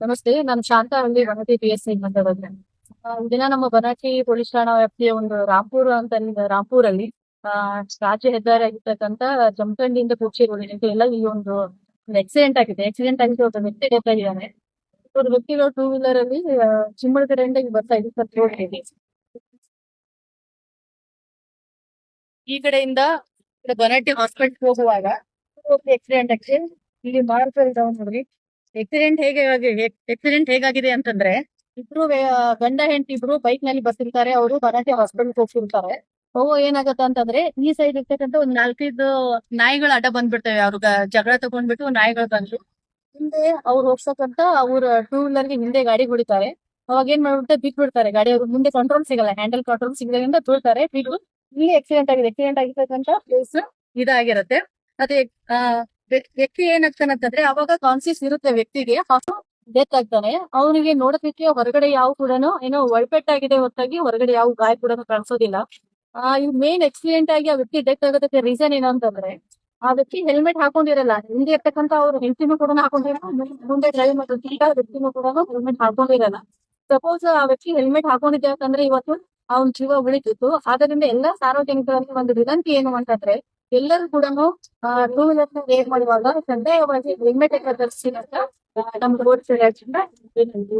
ನಮಸ್ತೆ, ನಾನು ಶಾಂತ ಅಲ್ಲಿ ಬನಟಿ ಪಿ ಎಸ್ ಸಿ ದಿನ ನಮ್ಮ ಬನಟಿ ಪೊಲೀಸ್ ಠಾಣಾ ವ್ಯಾಪ್ತಿಯ ಒಂದು ರಾಂಪುರ ಅಂತ ರಾಂಪುರಲ್ಲಿ ರಾಜ್ಯ ಹೆದ್ದಾರಿ ಆಗಿರ್ತಕ್ಕಂತ ಜಮಖಂಡಿಯಿಂದ ಕುರ್ಚಿ ರೋಡ್ ಎಲ್ಲ ಈ ಒಂದು ಆಕ್ಸಿಡೆಂಟ್ ಆಗಿದೆ. ಆಕ್ಸಿಡೆಂಟ್ ಆಗಿದೆ ಒಬ್ಬ ವ್ಯಕ್ತಿ ಡೆತ್ ಇಬ್ಬರು ವ್ಯಕ್ತಿಗಳು ಟೂ ವೀಲರ್ ಅಲ್ಲಿ ಚಿಮ್ಮಳ ಕಡೆಯಿಂದ ಬರ್ತಾ ಇದೆ ಸರ್ ಇದೆ ಈ ಕಡೆಯಿಂದ ಬನಾಟಿ ಹಾಸ್ಪಿಟಲ್ ಹೋಗುವಾಗ ಆಕ್ಸಿಡೆಂಟ್ ಆಗಿದೆ. ಇಲ್ಲಿ ಮಾರ್ಕ್ ಡೌನ್ ನೋಡ್ರಿ. ಆಕ್ಸಿಡೆಂಟ್ ಹೇಗೆ ಆಕ್ಸಿಡೆಂಟ್ ಹೇಗಾಗಿದೆ ಅಂತಂದ್ರೆ, ಇಬ್ರು ಗಂಡ ಹೆಂಡತಿ ಇಬ್ರು ಬೈಕ್ನಲ್ಲಿ ಬರ್ತಿರ್ತಾರೆ ಅವರು ಬರಕ್ಕೆ ಹಾಸ್ಪಿಟಲ್ ಹೋಗ್ತಿರ್ತಾರೆ. ಅವು ಏನಾಗತ್ತ ಅಂತಂದ್ರೆ, ಈ ಸೈಡ್ ಇರ್ತಕ್ಕಂತ ಒಂದ್ ನಾಲ್ಕೈದು ನಾಯಿಗಳು ಅಡ್ಡ ಬಂದ್ಬಿಡ್ತವೆ. ಅವ್ರ ಜಗಳ ತಗೊಂಡ್ಬಿಟ್ಟು ನಾಯಿಗಳು ಬಂದ್ರು. ಹಿಂದೆ ಅವ್ರು ಹೋಗ್ಸಕ್ಕಂತ ಅವ್ರ ಟೂ ವೀಲರ್ಗೆ ಹಿಂದೆ ಗಾಡಿ ಹೊಡಿತಾರೆ. ಅವಾಗ ಏನ್ ಮಾಡ್ಬಿಡ್ತಾರೆ ಬಿಟ್ ಬಿಡ್ತಾರೆ ಗಾಡಿ ಅವ್ರ ಮುಂದೆ ಕಂಟ್ರೋಲ್ ಸಿಗಲ್ಲ ಹ್ಯಾಂಡಲ್ ಕಂಟ್ರೋಲ್ ಸಿಗದ್ರಿಂದ ತುಳ್ತಾರೆ ಬಿಟ್ಟು ಇಲ್ಲಿ ಆಕ್ಸಿಡೆಂಟ್ ಆಗಿದೆ. ಆಕ್ಸಿಡೆಂಟ್ ಆಗಿರ್ತಕ್ಕಂತ ಪ್ಲೇಸ್ ಇದಾಗಿರುತ್ತೆ. ಆ ವ್ಯಕ್ತಿ ಏನಾಗ್ತಾನಂತಂದ್ರೆ ಅವಾಗ ಕಾನ್ಸಿಯಸ್ ಇರುತ್ತೆ ವ್ಯಕ್ತಿಗೆ ಡೆತ್ ಆಗ್ತಾನೆ. ಅವನಿಗೆ ನೋಡೋದಕ್ಕೆ ಹೊರಗಡೆ ಯಾವ ಕೂಡ ಏನೋ ಒಳಪೆಟ್ಟಾಗಿದೆ ಹೊರತಾಗಿ ಹೊರಗಡೆ ಯಾವ ಗಾಯ ಕೂಡ ಕಾಣಿಸೋದಿಲ್ಲ. ಆ ಮೇನ್ ಆಕ್ಸಿಡೆಂಟ್ ಆಗಿ ಆ ವ್ಯಕ್ತಿ ಡೆತ್ ಆಗೋದಕ್ಕೆ ರೀಸನ್ ಏನು ಅಂತಂದ್ರೆ, ಆ ವ್ಯಕ್ತಿ ಹೆಲ್ಮೆಟ್ ಹಾಕೊಂಡಿರಲ್ಲ, ಹಿಂದೆ ಇರ್ತಕ್ಕಂತ ಅವ್ರ ಹೆಂಡತಿನೂ ಕೂಡ ಹಾಕೊಂಡಿರಲ್ಲ, ಮುಂದೆ- ಡ್ರೈವ್ ಡ್ರೈವ್ ಮಾಡ್ತಿದ್ದ ವ್ಯಕ್ತಿನೂ ಕೂಡ ಹೆಲ್ಮೆಟ್ ಹಾಕೊಂಡಿರಲ್ಲ. ಸಪೋಸ್ ಆ ವ್ಯಕ್ತಿ ಹೆಲ್ಮೆಟ್ ಹಾಕೊಂಡಿದ್ದೆ ಅಂತಂದ್ರೆ ಇವತ್ತು ಅವನ ಜೀವ ಉಳಿತಿತ್ತು. ಆದ್ರಿಂದ ಎಲ್ಲಾ ಸಾರ್ವಜನಿಕರಲ್ಲಿ ಒಂದು ವಿನಂತಿ ಏನು ಅಂತಂದ್ರೆ ಎಲ್ಲರೂ ಕೂಡ ಟೂ ವೀಲರ್ ರೇಟ್ ಮಾಡುವಾಗ ಕಡ್ಡಾಯವಾಗಿ ಹೆಲ್ಮೆಟ್ ಧರಿಸಿ ಅಂತ ಆ, ನಮ್ಗೆ ಓಡಿಸಿದ ವಿನಂತಿ